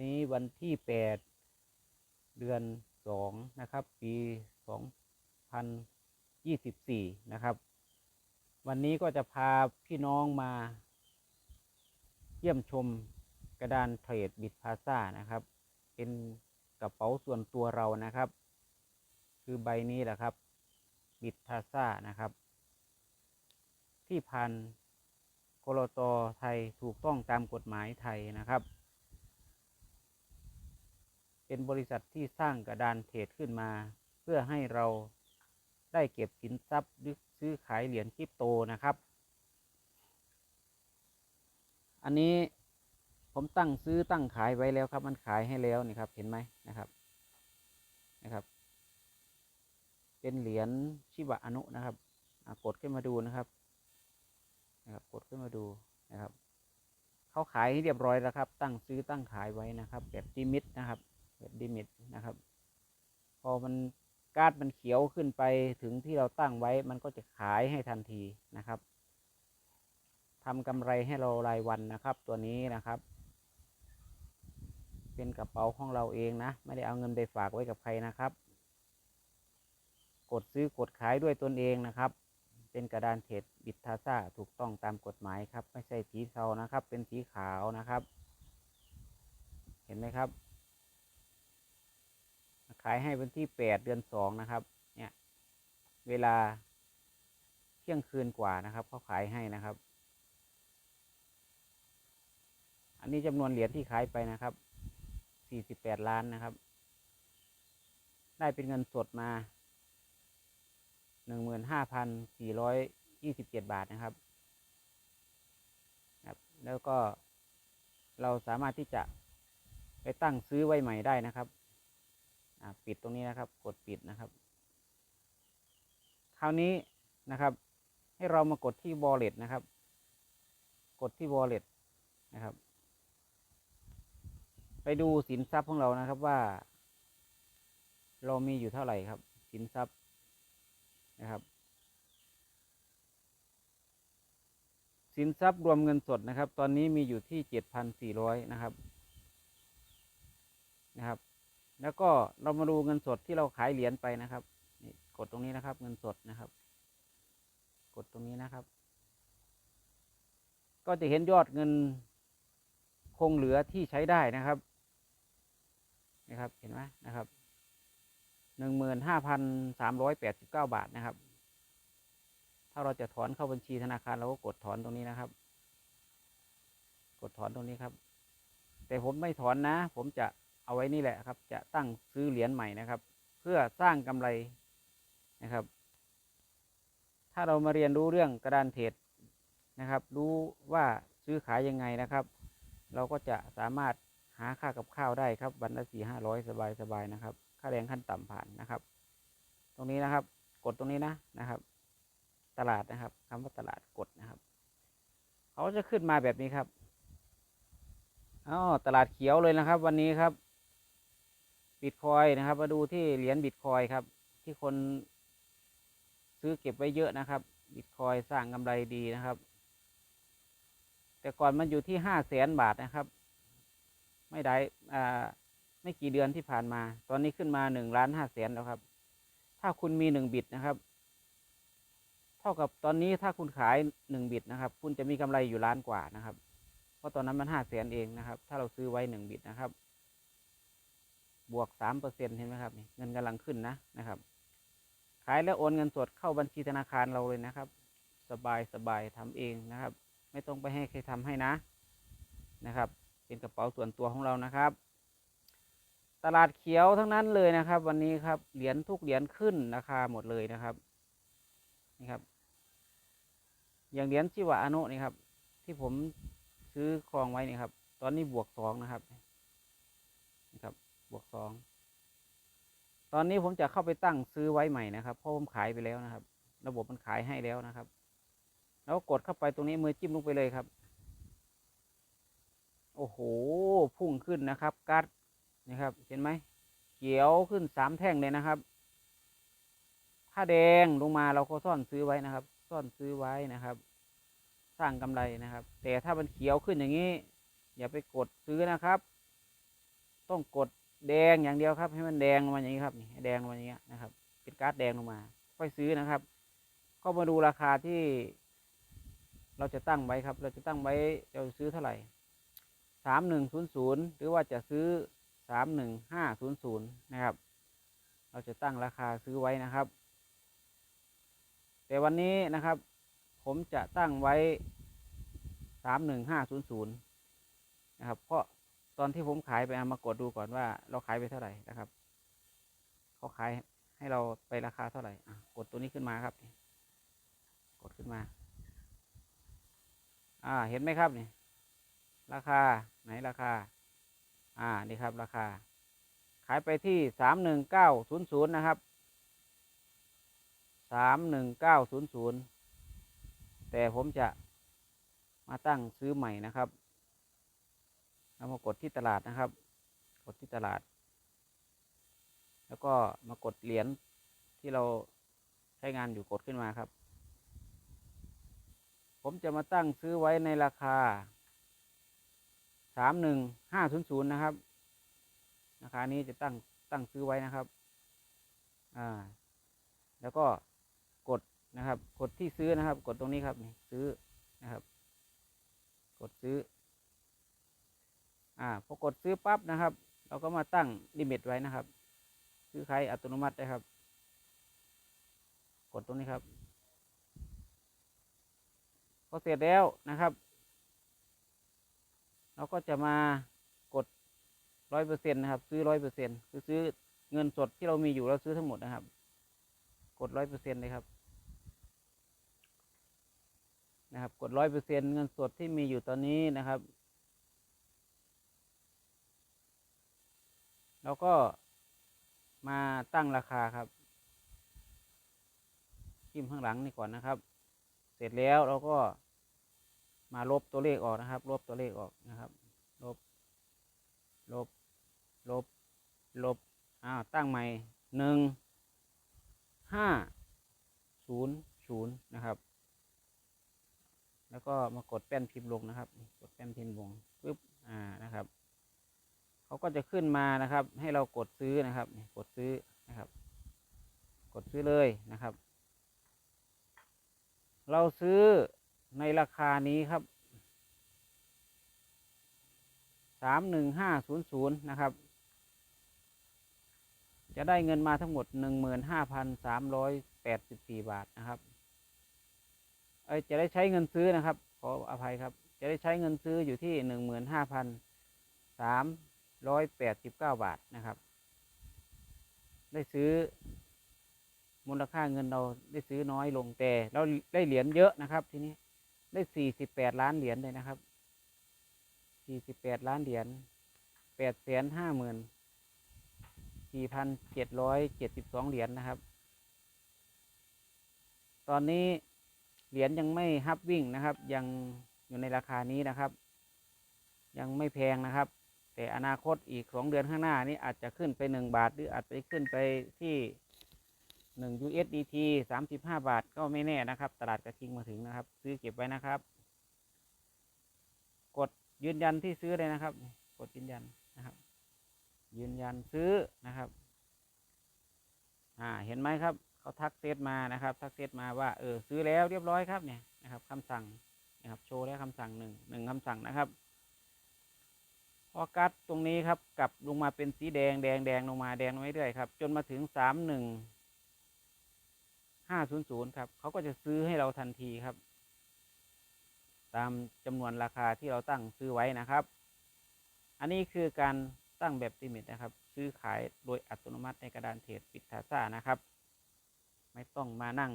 นี้วันที่แปดเดือนสองนะครับ ปีสองพันยี่สิบสี่นะครับ วันนี้ก็จะพาพี่น้องมา เยี่ยมชมกระดานเทรดบิดพาซ่านะครับ เป็นกระเป๋าส่วนตัวเรานะครับ คือใบนี้แหละครับ บิดพาซ่านะครับ ที่ผ่านกรตไทยถูกต้องตามกฎหมายไทยนะครับ เป็นบริษัทที่สร้างกระดานเทรดขึ้นมา เพื่อให้เราได้เก็บสินทรัพย์หรือซื้อขายเหรียญคริปโตนะครับ อันนี้ผมตั้งซื้อตั้งขายไว้แล้วครับ มันขายให้แล้วนี่ครับ เห็นไหมนะครับนะครับ เป็นเหรียญชิบะอนุนะครับกดขึ้นมาดูนะครับนะครับ กดขึ้นมาดูนะครับเขาขายให้เรียบร้อยแล้วครับ ตั้งซื้อตั้งขายไว้นะครับ แบบดิมิตนะครับ ดิมิตนะครับ พอมันการ์ดมันเขียวขึ้นไปถึงที่เราตั้งไว้มันก็จะขายให้ทันทีนะครับทำกำไรให้เรารายวันนะครับ ตัวนี้นะครับ เป็นกระเป๋าของเราเองนะ ไม่ได้เอาเงินไปฝากไว้กับใครนะครับ กดซื้อกดขายด้วยตนเองนะครับ เป็นกระดานเทรดบิดทาซ่าถูกต้องตามกฎหมายครับ ไม่ใช่สีเทานะครับ เป็นสีขาวนะครับ เห็นไหมครับ ขายให้วันที่แปดเดือนสองนะครับ เนี่ย เวลาเที่ยงคืนกว่านะครับเขาขายให้นะครับ อันนี้จำนวนเหรียญที่ขายไปนะครับสี่สิบแปดล้านนะครับ ได้เป็นเงินสดมาหนึ่งหมื่นห้าพันสี่ร้อยยี่สิบเจ็ดบาทนะครับครับ แล้วก็เราสามารถที่จะไปตั้งซื้อไว้ใหม่ได้นะครับ ปิดตรงนี้นะครับ กดปิดนะครับ คราวนี้นะครับ ให้เรามากดที่ wallet นะครับ กดที่ wallet นะครับ ไปดูสินทรัพย์ของเรานะครับว่า เรามีอยู่เท่าไหร่ครับ สินทรัพย์นะครับ สินทรัพย์รวมเงินสดนะครับ ตอนนี้มีอยู่ที่เจ็ดพันสี่ร้อยนะครับนะครับ แล้วก็เรามาดูเงินสดที่เราขายเหรียญไปนะครับนี่กดตรงนี้นะครับ เงินสดนะครับ กดตรงนี้นะครับ ก็จะเห็นยอดเงินคงเหลือที่ใช้ได้นะครับนะครับ เห็นไหมนะครับหนึ่งหมื่นห้าพันสามร้อยแปดสิบเก้าบาทนะครับ ถ้าเราจะถอนเข้าบัญชีธนาคารเราก็กดถอนตรงนี้นะครับ กดถอนตรงนี้ครับ แต่ผมไม่ถอนนะ ผมจะ เอาไว้นี่แหละครับ จะตั้งซื้อเหรียญใหม่นะครับ เพื่อสร้างกำไรนะครับ ถ้าเรามาเรียนรู้เรื่องกระดานเทรดนะครับ รู้ว่าซื้อขายยังไงนะครับ เราก็จะสามารถหาค่ากับข้าวได้ครับวันละสี่ห้าร้อยสบายสบายนะครับ ค่าแรงขั้นต่ำผ่านนะครับ ตรงนี้นะครับ กดตรงนี้นะนะครับ ตลาดนะครับคำว่าตลาดกดนะครับเขาจะขึ้นมาแบบนี้ครับอ๋อตลาดเขียวเลยนะครับ วันนี้ครับ บิตคอยนะครับ มาดูที่เหรียญบิตคอยครับ ที่คนซื้อเก็บไว้เยอะนะครับบิตคอยสร้างกำไรดีนะครับ แต่ก่อนมันอยู่ที่ห้าแสนบาทนะครับ ไม่ได้อ่าไม่กี่เดือนที่ผ่านมา ตอนนี้ขึ้นมาหนึ่งล้านห้าแสนแล้วครับ ถ้าคุณมีหนึ่งบิตนะครับเท่ากับตอนนี้ถ้าคุณขายหนึ่งบิตนะครับ คุณจะมีกำไรอยู่ล้านกว่านะครับ เพราะตอนนั้นมันห้าแสนเองนะครับ ถ้าเราซื้อไว้หนึ่งบิตนะครับ บวกสามเปอร์เซ็นเห็นไหมครับเงินกำลังขึ้นนะนะครับ ขายแล้วโอนเงินสดเข้าบัญชีธนาคารเราเลยนะครับ สบายสบายทำเองนะครับ ไม่ต้องไปให้ใครทำให้นะนะครับ เป็นกระเป๋าส่วนตัวของเรานะครับ ตลาดเขียวทั้งนั้นเลยนะครับ วันนี้ครับเหรียญทุกเหรียญขึ้นราคาหมดเลยนะครับนี่ครับ อย่างเหรียญชิวะอโนนี่ครับ ที่ผมซื้อครองไว้นี่ครับ ตอนนี้บวกสองนะครับ บวกสองตอนนี้ผมจะเข้าไปตั้งซื้อไว้ใหม่นะครับเพราะผมขายไปแล้วนะครับ ระบบมันขายให้แล้วนะครับ แล้วกดเข้าไปตรงนี้มือจิ้มลงไปเลยครับ โอ้โหพุ่งขึ้นนะครับการ์ดนะครับ เห็นไหมเขียวขึ้นสามแท่งเลยนะครับ ถ้าแดงลงมาเราก็ซ่อนซื้อไว้นะครับ ซ่อนซื้อไว้นะครับ สร้างกำไรนะครับ แต่ถ้ามันเขียวขึ้นอย่างนี้ อย่าไปกดซื้อนะครับ ต้องกด แดงอย่างเดียวครับ ให้มันแดงลงมาอย่างนี้ครับนี่ให้แดงลงมาอย่างเงี้ยนะครับ เป็นการ์ดแดงลงมา ค่อยซื้อนะครับ ก็มาดูราคาที่ เราจะตั้งไว้ครับ เราจะตั้งไว้เราจะซื้อเท่าไหร่สามหนึ่งศูนย์ศูนย์หรือว่าจะซื้อสามหนึ่งห้าศูนย์ศูนย์นะครับ เราจะตั้งราคาซื้อไว้นะครับ แต่วันนี้นะครับ ผมจะตั้งไว้สามหนึ่งห้าศูนย์ศูนย์นะครับ เพราะ ตอนที่ผมขายไปเอามากดดูก่อนว่าเราขายไปเท่าไหร่นะครับเขาขายให้เราไปราคาเท่าไหร่อะกดตัวนี้ขึ้นมาครับ กดขึ้นมา อ่า เห็นไหมครับนี่ราคาไหนราคา อ่า นี่ครับ ราคา ขายไปที่สามหนึ่งเก้าศูนย์ศูนย์นะครับสามหนึ่งเก้าศูนย์ศูนย์แต่ผมจะมาตั้งซื้อใหม่นะครับ แล้วมากดที่ตลาดนะครับ กดที่ตลาด แล้วก็มากดเหรียญที่เราใช้งานอยู่กดขึ้นมาครับ ผมจะมาตั้งซื้อไว้ในราคาสามหนึ่งห้าศูนย์ศูนย์นะครับ ราคานี้จะตั้งตั้งซื้อไว้นะครับอ่าแล้วก็กดนะครับ กดที่ซื้อนะครับ กดตรงนี้ครับนี่ซื้อนะครับ กดซื้อ อ่าพอกดซื้อปั๊บนะครับ เราก็มาตั้งลิมิตไว้นะครับ ซื้อขายอัตโนมัติได้ครับ กดตรงนี้ครับพอเสร็จแล้วนะครับ เราก็จะมากดร้อยเปอร์เซ็นต์นะครับ ซื้อร้อยเปอร์เซ็นคือซื้อเงินสดที่เรามีอยู่เราซื้อทั้งหมดนะครับ กดร้อยเปอร์เซ็นต์เลยครับนะครับ กดร้อยเปอร์เซ็นต์เงินสดที่มีอยู่ตอนนี้นะครับ เราก็มาตั้งราคาครับจิ้มข้างหลังนี่ก่อนนะครับ เสร็จแล้วเราก็มาลบตัวเลขออกนะครับ ลบตัวเลขออกนะครับ ลบ ลบ ลบ ลบ อ้าว ตั้งใหม่หนึ่ง ห้า ศูนย์ ศูนย์นะครับ แล้วก็มากดแป้นพิมพ์ลงนะครับ กดแป้นพิมพ์ลงปึ๊บ ก็จะขึ้นมานะครับ ให้เรากดซื้อนะครับ กดซื้อนะครับ กดซื้อเลยนะครับ เราซื้อในราคานี้ครับสามหนึ่งห้าศูนย์ศูนย์นะครับ จะได้เงินมาทั้งหมดหนึ่งหมื่นห้าพันสามร้อยแปดสิบสี่บาทนะครับเอ้จะได้ใช้เงินซื้อนะครับ ขออภัยครับ จะได้ใช้เงินซื้ออยู่ที่หนึ่งหมื่นห้าพันสาม ร้อยแปดสิบเก้าบาทนะครับ ได้ซื้อ มูลค่าเงินเราได้ซื้อน้อยลงแต่เราได้เหรียญเยอะนะครับ ทีนี้ได้สี่สิบแปดล้านเหรียญเลยนะครับสี่สิบแปดล้านเหรียญแปดแสนห้าหมื่นสี่พันเจ็ดร้อยเจ็ดสิบสองเหรียญนะครับ ตอนนี้เหรียญยังไม่ฮับวิ่งนะครับ ยังอยู่ในราคานี้นะครับ ยังไม่แพงนะครับ แต่อนาคตอีกสองเดือนข้างหน้านี้อาจจะขึ้นไปหนึ่งบาท หรืออาจไปขึ้นไปที่หนึ่ง USDT สามสิบห้าบาทก็ไม่แน่นะครับ ตลาดกระทิงมาถึงนะครับ ซื้อเก็บไว้นะครับ กดยืนยันที่ซื้อเลยนะครับ กดยืนยันนะครับ ยืนยันซื้อนะครับ อ่าเห็นไหมครับเขาทักเซตมานะครับ ทักเซตมาว่าเออซื้อแล้วเรียบร้อยครับเนี่ยนะครับคำสั่งนะครับโชว์แล้วคำสั่งหนึ่งหนึ่งคำสั่งนะครับ พอกัดตรงนี้ครับกลับลงมาเป็นสีแดงแดงแดงลงมาแดงลงมาเรื่อยๆครับ จนมาถึงสามหนึ่งห้าศูนย์ศูนย์ครับเขาก็จะซื้อให้เราทันทีครับ ตามจำนวนราคาที่เราตั้งซื้อไว้นะครับ อันนี้คือการตั้งแบบติมิตนะครับ ซื้อขายโดยอัตโนมัติในกระดานเทรดปิดทาซ่านะครับ ไม่ต้องมานั่ง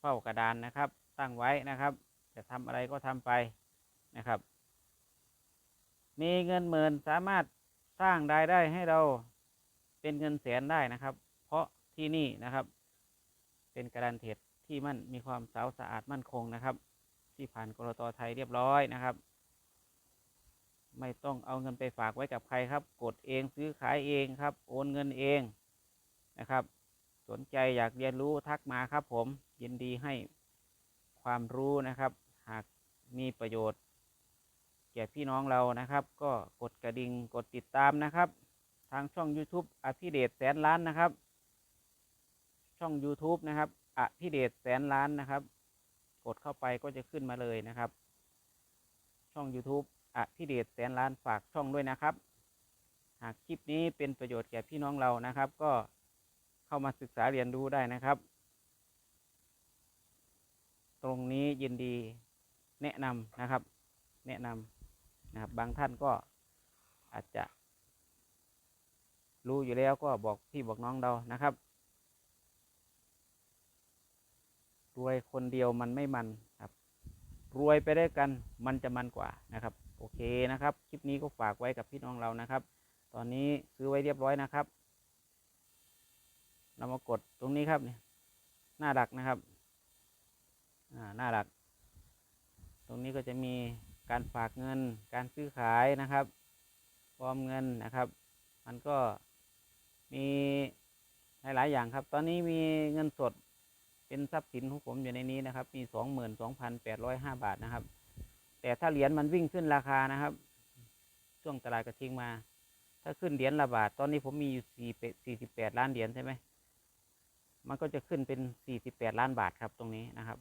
เฝ้ากระดานนะครับ ตั้งไว้นะครับ จะทำอะไรก็ทำไปนะครับ มีเงินหมื่นสามารถสร้างรายได้ให้เราเป็นเงินแสนได้นะครับ เพราะที่นี่นะครับ เป็นการะดานเทดที่มั่นมีความสาวสะอาดมั่นคงนะครับ ที่ผ่านกรตไทยเรียบร้อยนะครับ ไม่ต้องเอาเงินไปฝากไว้กับใครครับ กดเองซื้อขายเองครับ โอนเงินเองนะครับ สนใจอยากเรียนรู้ทักมาครับผมยินดีให้ความรู้นะครับ หากมีประโยชน์ แก่พี่น้องเรานะครับ ก็กดกระดิ่งกดติดตามนะครับ ทางช่อง YouTube อภิเดชแสนล้านนะครับ ช่อง YouTube นะครับอภิเดชแสนล้านนะครับ กดเข้าไปก็จะขึ้นมาเลยนะครับ ช่อง YouTube อภิเดชแสนล้านฝากช่องด้วยนะครับ หากคลิปนี้เป็นประโยชน์แก่พี่น้องเรานะครับ ก็เข้ามาศึกษาเรียนรู้ได้นะครับ ตรงนี้ยินดีแนะนำนะครับ แนะนำ นะครับ บางท่านก็อาจจะ รู้อยู่แล้วก็บอกพี่บอกน้องเรานะครับรวยคนเดียวมันไม่มันครับรวยไปได้วยกันมันจะมันกว่านะครับ โอเคนะครับ คลิปนี้ก็ฝากไว้กับพี่น้องเรานะครับ ตอนนี้ซื้อไว้เรียบร้อยนะครับเรามากดตรงนี้ครับเนี่ยหน้าดักนะครับอ่าหน้าดัก ตรงนี้ก็จะมี การฝากเงิน การซื้อขายนะครับออมเงินนะครับ มันก็มีหลาย ๆ อย่างครับ ตอนนี้มีเงินสดเป็นทรัพย์สินของผมอยู่ในนี้นะครับ มีสองหมื่นสองพันแปดร้อยห้าบาทนะครับ แต่ถ้าเหรียญมันวิ่งขึ้นราคานะครับ ช่วงตลาดกระทิงมา ถ้าขึ้นเหรียญละบาท ตอนนี้ผมมีอยู่สี่สี่สิบแปดล้านเหรียญใช่ไหมมันก็จะขึ้นเป็นสี่สิบแปดล้านบาทครับตรงนี้นะครับ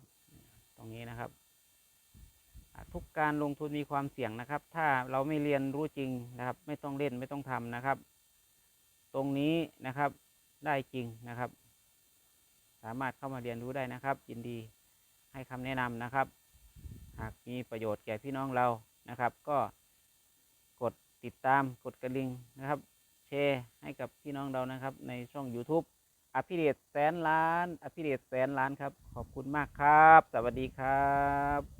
ตรงนี้นะครับ ทุกการลงทุนมีความเสี่ยงนะครับ ถ้าเราไม่เรียนรู้จริงนะครับ ไม่ต้องเล่นไม่ต้องทำนะครับ ตรงนี้นะครับได้จริงนะครับ สามารถเข้ามาเรียนรู้ได้นะครับ ยินดีให้คำแนะนำนะครับ หากมีประโยชน์แก่พี่น้องเรานะครับ ก็กดติดตามกดกระดิ่งนะครับแชร์ให้กับพี่น้องเรานะครับ ในช่อง YouTube อภิเดชแสนล้าน อภิเดชแสนล้านครับ ขอบคุณมากครับ สวัสดีครับ